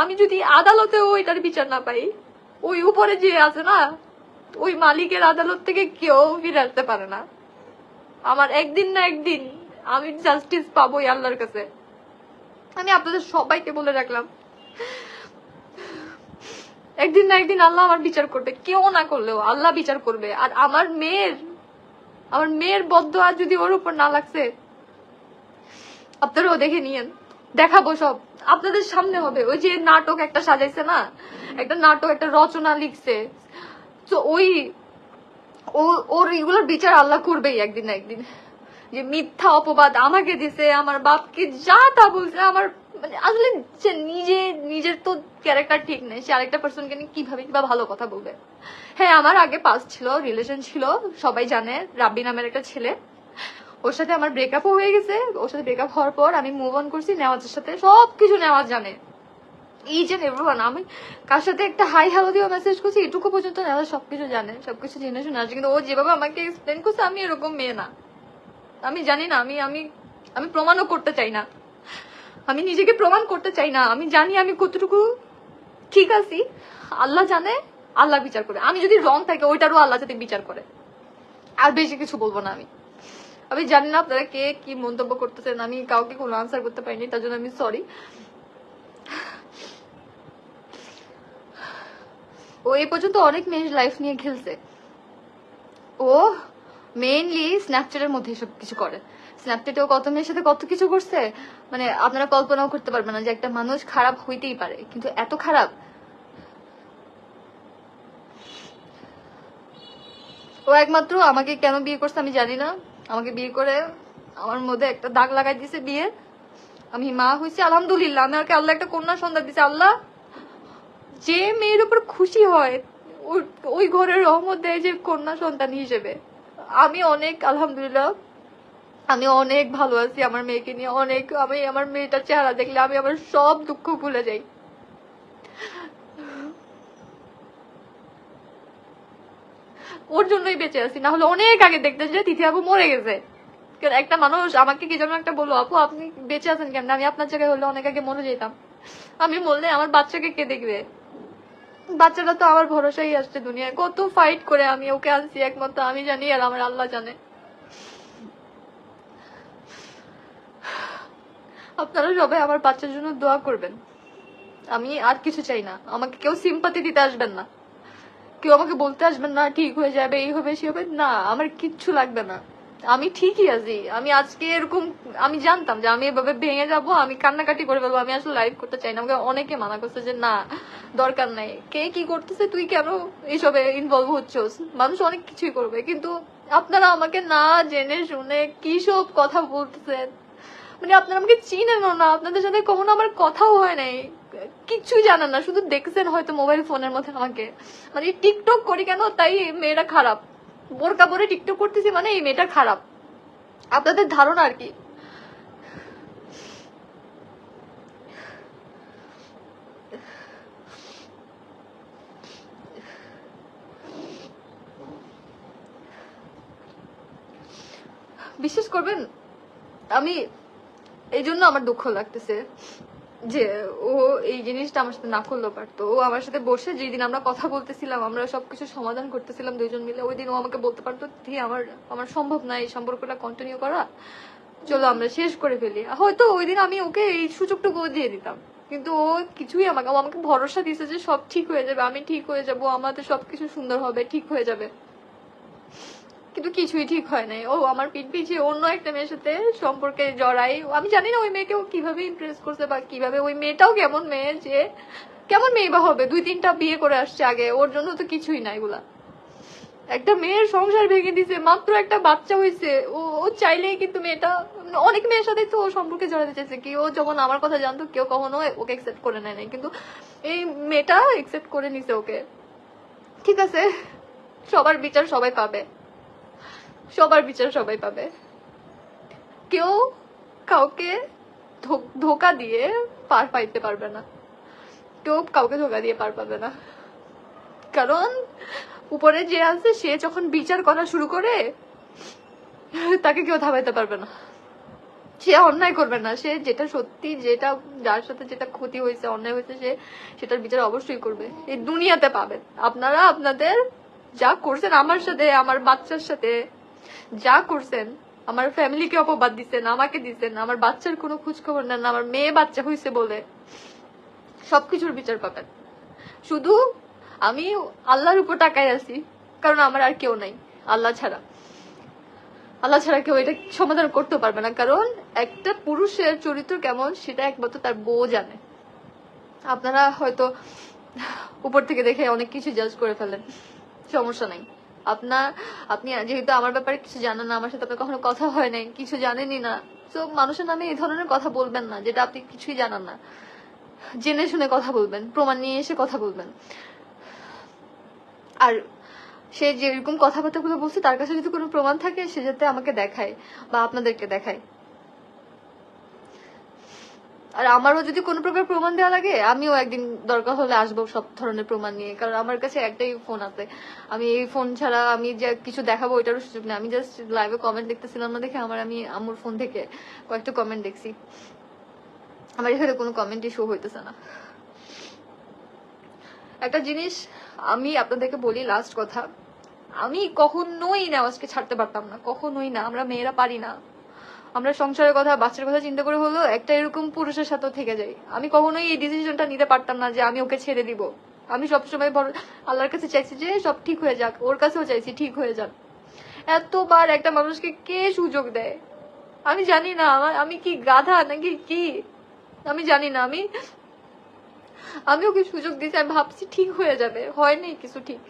আমি যদি আদালতেও ওইটার বিচার না পাই, ওই উপরে যে আছে না, ওই মালিকের আদালত থেকে কেউ ফিরে আসতে পারে না। আমার একদিন না একদিন আমি জাস্টিস পাবোই আল্লাহর কাছে। আমি আপনাদের সবাইকে বলে রাখলাম, একদিন না একদিন আল্লাহ আমার বিচার করবে। কেউ না করলেও আল্লাহ বিচার করবে। আর আমার মেয়ের আমার মেয়ের বদ্ধ আর যদি ওর উপর না লাগছে, আপনারাও দেখে নিয়েন। দেখাবো সব। আপনাদের সামনে হবে। ওই যে নাটক একটা সাজাইছে না? একটা নাটক, একটা রচনা লিখছে। তো ওই ওর এগুলোর বিচার আল্লাহ করবেই একদিন না একদিন। যে মিথ্যা অপবাদ আমাকে দিছে, আমার বাপকে যা তা বলছে, আমার মানে আসলে সে নিজে, নিজের তো ক্যারেক্টার ঠিক নেই। সে আরেকটা পার্সনকে নিয়ে কীভাবে বা ভালো কথা বলবে? হ্যাঁ আমার আগে পাস ছিল রিলেশন ছিল, সবাই জানে, রাব্বি নামের একটা ছেলে। ওর সাথে আমার ব্রেকআপও হয়ে গেছে। ওর সাথে ব্রেকআপ হওয়ার পর আমি মুভ অন করছি, নেওয়াজের সাথে। সবকিছু নেওয়াজ জানে। ইচ এন্ড এভরিওয়ান আমি কার সাথে একটা হাই হ্যালো দিয়ে মেসেজ করছি, এটুকু পর্যন্ত নেওয়াজ সবকিছু জানে। সবকিছু জেনে শুনে আছে কিন্তু ও যেভাবে আমাকে এক্সপ্লেন করছে, আমি এরকম মেয়ে না। আমি জানি না, আমি আমি আমি প্রমাণও করতে চাই না। আমি নিজেকে প্রমাণ করতে চাই না। আমি জানি আমি কতটুকু ঠিক আছি। আল্লাহ জানে, আল্লাহ বিচার করে। আমি যদি রং থাকে, ওইটারও আল্লাহ যাতে বিচার করে। আর বেশি কিছু বলব না আমি। আমি জানি না আপনারা কে কি মন্তব্য করতেছেন, আমি কাউকে কোনো আনসার করতে পারিনি, তার জন্য আমি সরি ও এই পর্যন্ত অনেক মেয়ের লাইফ নিয়ে খেলছে। ও মেইনলি স্ন্যাপচ্যাটের মধ্যে সব কিছু করে। স্ন্যাপচ্যাটেও কত মেয়ের সাথে কত কিছু করছে মানে আপনারা কল্পনাও করতে পারবেন না যে একটা মানুষ খারাপ হইতেই পারে, কিন্তু এত খারাপ। ও একমাত্র আমাকে কেন বিয়ে করছে আমি জানি না। আমাকে বিয়ে করে আমার মধ্যে একটা দাগ লাগাই দিছে বিয়ে। আমি মা হয়েছি আলহামদুলিল্লাহ। আমি ওকে আল্লাহ একটা কন্যা সন্তান দিছে, আল্লাহ। যে মেয়ের উপর খুশি হয় ওই ঘরের রহমত দেয় যে কন্যা সন্তান হিসেবে। আমি অনেক, আলহামদুলিল্লাহ, আমি অনেক ভালো আছি আমার মেয়েকে নিয়ে, অনেক, আমি আমার মেয়েটার চেহারা দেখলে আমি আমার সব দুঃখ ভুলে যাই। ওর জন্যই বেঁচে আছি। না হলে অনেক আগে দেখতে যে তিথি আপু মরে গেছে। একটা মানুষ আমাকে কি যেন একটা বলল, আপু, আপনি বেঁচে আছেন কেন? আমি আপনার জায়গায় হলে অনেক আগে মরে যেতাম। আমি বললে আমার বাচ্চাকে কে দেখবে? বাচ্চাটা তো আমার ভরসাই আসছে দুনিয়ায়। কত ফাইট করে আমি ওকে আনছি একমাত্র, আমি জানি আর আমার আল্লাহ জানে। আপনারা সবাই আমার বাচ্চার জন্য দোয়া করবেন। আমি আর কিছু চাই না। আমাকে কেউ সিম্পাতি দিতে আসবেন না। কেউ আমাকে বলতে আসবেন না, ঠিক হয়ে যাবে, এই হবে, সে হবে। না, আমার কিচ্ছু লাগবে না। আমি ঠিকই আছি। আমি আজকে এরকম, আমি জানতাম যে আমি এভাবে ভেঙে যাব, আমি কান্নাকাটি করে ফেলব, আমি আসলে লাইভ করতে চাই না। আমাকে অনেকে মানা করছে যে, না, দরকার নাই। কে কি করতেছে, তুই কেন এইসবে ইনভলভ হচ্ছস? মানুষ অনেক কিছুই করবে, কিন্তু আপনারা আমাকে না জেনে শুনে কি সব কথা বলতেছেন? মানে আপনারা আমাকে চিনেনও না, আপনাদের সাথে কখনো আমার কথাও হয় নাই। কিচ্ছুই জানেন না, শুধু দেখছেন হয়তো মোবাইল ফোনের মধ্যে আমাকে মানে টিকটক করি কেন? তাই মেয়েটা খারাপ। বোরকা পরে টিকটক করতেছি মানে এই মেয়েটা খারাপ। আপনাদের ধারণা আর কি? বিশ্বাস করবেন, আমি এই জন্য আমার দুঃখ লাগতেছে। যে ও এই জিনিসটা আমার সাথে না করলেও পারতো। ও আমার সাথে বসে যেদিন আমরা কথা বলতেছিলাম, আমরা সবকিছু সমাধান করতেছিলাম দুজন মিলে, ওই দিন ও আমাকে বলতে পারতো আমার আমার সম্ভব না এই সম্পর্কটা কন্টিনিউ করা। চলো আমরা শেষ করে ফেলি। হয়তো ওই দিন আমি ওকে এই সুযোগটুকু দিয়ে দিতাম। কিন্তু ও কিছুই আমাকে, ও আমাকে ভরসা দিয়েছে যে সব ঠিক হয়ে যাবে, আমি ঠিক হয়ে যাব, আমাদের সবকিছু সুন্দর হবে, ঠিক হয়ে যাবে। কিন্তু কিছুই ঠিক হয় নাই। ও, আমার পিঠ পিছিয়ে অন্য একটা মেয়ের সাথে সম্পর্কে জড়াই। আমি জানি না ওই মেয়েকে ও কীভাবে ইমপ্রেস করছে বা কীভাবে ওই মেয়েটাও কেমন মেয়ে যে কেমন মেয়ে বা হবে। দুই তিনটা বিয়ে করে আসছে আগে। ওর জন্য তো কিছুই না এগুলা একটা মেয়ের সংসার ভেঙে দিছে, মাত্র একটা বাচ্চা হয়েছে ও ও চাইলেই কিন্তু মেয়েটা, অনেক মেয়ের সাথে তো ও সম্পর্কে জড়াতে চাইছে। কি ও যখন আমার কথা জানতো, কেউ কখনো ওকে একসেপ্ট করে নেয় নাই। কিন্তু এই মেয়েটা একসেপ্ট করে নিছে ওকে। ঠিক আছে? সবার বিচার সবাই পাবে। সবার বিচার সবাই পাবে। কেউ কাউকে ধোকা দিয়ে পার পাইতে পারবে না। কেউ কাউকে ধোকা দিয়ে পার পাবে না। কারণ উপরে যে আছে, সে যখন বিচার করা শুরু করে, তাকে কেউ থামাইতে পারবে না। সে অন্যায় করবে না। সে যেটা সত্যি, যেটা যার সাথে যেটা ক্ষতি হয়েছে, অন্যায় হয়েছে, সে সেটার বিচার অবশ্যই করবে। এই দুনিয়াতে পাবেন আপনারা আপনাদের যা করছেন আমার সাথে, আমার বাচ্চার সাথে যা করছেন, আমার ফ্যামিলিকে অপবাদ দিচ্ছেন, আমাকে দিচ্ছেন, আমার বাচ্চার কোনো খোঁজ খবর নেন, আমার মেয়ে বাচ্চা হয়েছে বলে সবকিছুর বিচার পাবেন। শুধু আমি আল্লাহর উপর টাকায় আছি, কারণ আমার আর কেউ নাই, আল্লাহ ছাড়া। আল্লাহ ছাড়া কেউ এটা সমাধান করতে পারবে না, কারণ একটা পুরুষের চরিত্র কেমন সেটা একমাত্র তার বউ জানে। আপনারা হয়তো উপর থেকে দেখে অনেক কিছু জাজ করে ফেলেন, সমস্যা নাই। আপনার আপনি যেহেতু আমার ব্যাপারে কিছু জানেন না, আমার সাথে আপনার কখনো কথা হয় নাই, কিছু জানেনই না। তো মানুষের নামে এই ধরনের কথা বলবেন না, যেটা আপনি কিছুই জানান না। জেনে শুনে কথা বলবেন, প্রমাণ নিয়ে এসে কথা বলবেন। আর সে যেরকম কথাবার্তাগুলো বলছে, তার কাছে যদি কোনো প্রমাণ থাকে, সে যাতে আমাকে দেখায় বা আপনাদেরকে দেখায়। আর আমারও যদি কোনো প্রকার প্রমাণ দেওয়া লাগে, আমিও একদিন দরকার হলে আসব সব ধরনের প্রমাণ নিয়ে। কারণ আমার কাছে একটাই ফোন আছে। আমি এই ফোন ছাড়া আমি যে কিছু দেখাবো ওইটারও সুযোগ নেই। আমি জাস্ট লাইভে কমেন্ট দেখতেছিলাম না দেখে আমার আমি আমুর ফোন থেকে কয়েকটা কমেন্ট দেখছি। আমার এখানে কোনো কমেন্টই শো হইতেছে না। একটা জিনিস আমি আপনাদেরকে বলি লাস্ট কথা। আমি কখনোই না নেওয়াজকে ছাড়তে পারতাম না। কখনোই না। আমরা মেয়েরা পারি না। আমরা সংসারের কথা, বাচ্চার কথা চিন্তা করে হলো একটা এরকম পুরুষের সাথেও থেকে যাই। আমি কখনোই এই ডিসিশনটা নিতে পারতাম না যে আমি ওকে ছেড়ে দিব। আমি সবসময় আল্লাহর কাছে চাইছি যে সব ঠিক হয়ে যাক, ওর কাছেও চাইছি ঠিক হয়ে যাক। এতবার একটা মানুষকে কে সুযোগ দেয়? আমি জানি না আমি কি গাধা নাকি কি? আমি জানি না, আমি আমি ওকে সুযোগ দিয়েছি, আমি ভাবছি ঠিক হয়ে যাবে, হয়নি কিছু ঠিক।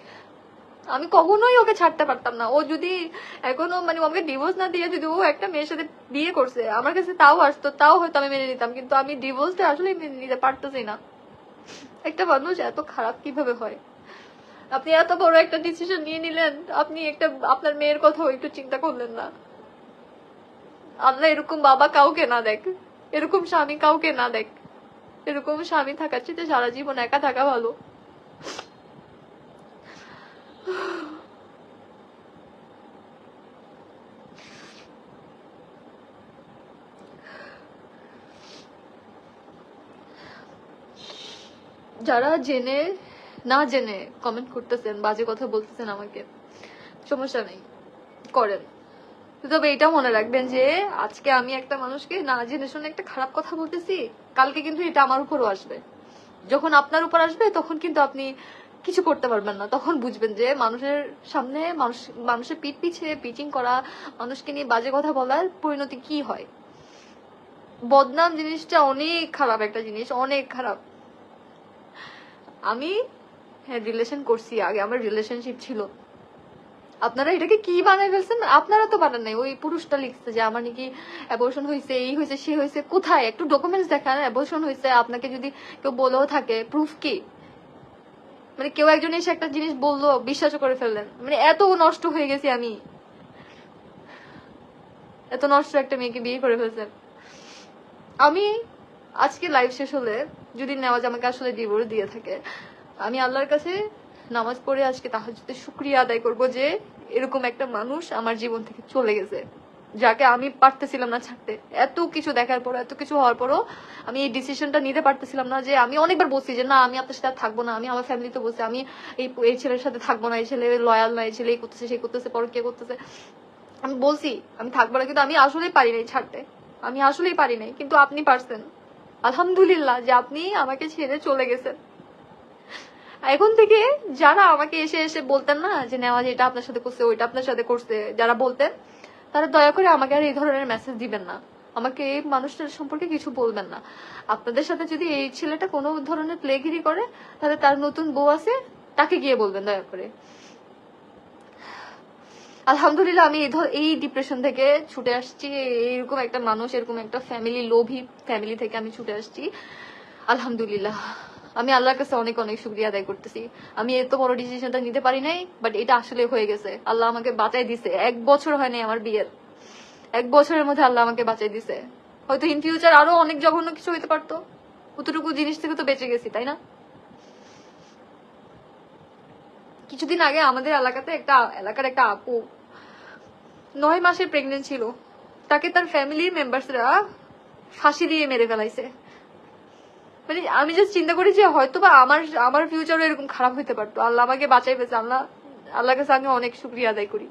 আমি কখনোই ওকে ছাড়তে পারতাম না। ও যদি এখনও মানে আমাকে ডিভোর্স না দিয়ে যদি ও একটা মেয়ের সাথে বিয়ে করছে, আমার কাছে তাও আসতো, তাও হয়তো আমি মেনে নিতাম, কিন্তু আমি ডিভোর্সটা আসলে মেনে নিতে পারতেছি না। একটা মানুষ এত খারাপ কীভাবে হয়? আপনি এত বড় একটা ডিসিশন নিয়ে নিলেন, আপনি একটা আপনার মেয়ের কথাও একটু চিন্তা করলেন না। আল্লাহ এরকম বাবা কাউকে না দেখ, এরকম স্বামী কাউকে না দেখ, এরকম স্বামী থাকার চেয়ে সারা জীবন একা থাকা ভালো। যারা জেনে, না জেনে কমেন্ট করতেছেন, বাজে কথা বলতেছেন আমাকে, সমস্যা নেই, করেন। তবে এটা মনে রাখবেন যে, আজকে আমি একটা মানুষকে না জেনে শুনে একটা খারাপ কথা বলতেছি, কালকে কিন্তু এটা আমার উপরও আসবে। যখন আপনার উপর আসবে, তখন কিন্তু আপনি কিছু করতে পারবেন না। তখন বুঝবেন যে মানুষের সামনে মানুষ, মানুষের পিঠ পিছিয়ে পিচিং করা, মানুষকে নিয়ে বাজে কথা বলার পরিণতি কি হয়? বদনাম জিনিসটা অনেক খারাপ একটা জিনিস, অনেক খারাপ। আমি হ্যাঁ রিলেশন করছি আগে, আমার রিলেশনশিপ ছিল। আপনারা এটাকে কি বানাই ফেলছেন? আপনারা তো বানান নাই। ওই পুরুষটা লিখছে যে, আমার নাকি অ্যাবর্শন হয়েছে এই হয়েছে সে হয়েছে কোথায়? একটু ডকুমেন্টস দেখান অ্যাবর্শন হয়েছে আপনাকে যদি কেউ বলেও থাকে প্রুফ কি? মানে কেউ একজন এসে একটা জিনিস বলল, বিশ্বাসও করে ফেললেন। মানে এত নষ্ট হয়ে গেছি আমি। এত নষ্ট একটা মেয়েকে বিয়ে করে ফেলছেন। আমি আজকে লাইভ শেষ হলে যদি নেওয়াজ আমাকে আসলে ডিভোর্স দিয়ে থাকে, আমি আল্লাহর কাছে নামাজ পড়ে আজকে যদি শুক্রিয়া আদায় করব যে এরকম একটা মানুষ আমার জীবন থেকে চলে গেছে। যাকে আমি পারতেছিলাম না ছাড়তে। এত কিছু দেখার পর এত কিছু হওয়ার পরও আমি এই ডিসিশনটা নিতে পারতেছিলাম না যে আমি অনেকবার বলছি যে, না, আমি আপনার সাথে আর থাকব না, আমি আমার ফ্যামিলিতে বলছি, আমি এই এই ছেলের সাথে থাকব না, এই ছেলে লয়াল না, এই ছেলে এই করতেছে, সেই করতেছে, পর কে করতেছে? আমি বলছি, আমি থাকব না, কিন্তু আমি আসলেই পারি নাই ছাড়তে। আমি আসলেই পারি নাই, কিন্তু আপনি পারছেন। আলহামদুলিল্লাহ যে আপনি আমাকে ছেড়ে চলে গেছেন। এখন থেকে যারা আমাকে এসে এসে বলতেন না যে নেওয়া এটা আপনার সাথে করছে, ওইটা আপনার সাথে করছে, যারা বলতেন তারা দয়া করে আমাকে আর এই ধরনের মেসেজ দিবেন না। আমাকে এই মানুষটার সম্পর্কে কিছু বলবেন না। আপনাদের সাথে যদি এই ছেলেটা কোনো ধরনের প্লেগিরি করে, তাহলে তার নতুন বউ আছে, তাকে গিয়ে বলবেন দয়া করে। আলহামদুলিল্লাহ, আমি এই ডিপ্রেশন থেকে ছুটে আসছি। এরকম একটা মানুষ, এরকম একটা ফ্যামিলি লোভী ফ্যামিলি থেকে আমি ছুটে আসছি। আলহামদুলিল্লাহ। আমি আল্লাহর কাছে অনেক অনেক শুক্রিয়া আদায় করতেছি। আমি এত বড় ডিসিশনটা নিতে পারি নাই বাট এটা আসলে হয়ে গেছে। আল্লাহ আমাকে বাঁচাই দিছে। এক বছর হয় নাই আমার বিয়ের। এক বছরের মধ্যে আল্লাহ আমাকে বাঁচাই দিছে। হয়তো ইন ফিউচার আরও অনেক জঘন্য কিছু হইতে পারতো। কতটুকু জিনিস থেকে তো বেঁচে গেছি, তাই না? কিছুদিন আগে আমাদের এলাকাতে একটা, এলাকার একটা আপু নয় মাসের প্রেগনেন্ট ছিল। তাকে তার ফ্যামিলির মেম্বার্সরা ফাঁসি দিয়ে মেরে ফেলাইছে। মানে আমি জাস্ট চিন্তা করি যে হয়তো বা আমার আমার ফিউচারও এরকম খারাপ হতে পারতো। আল্লাহ আমাকে বাঁচাইবে পেয়েছে আল্লাহ কাছে আমি অনেক শুক্রিয়া আদায় করি।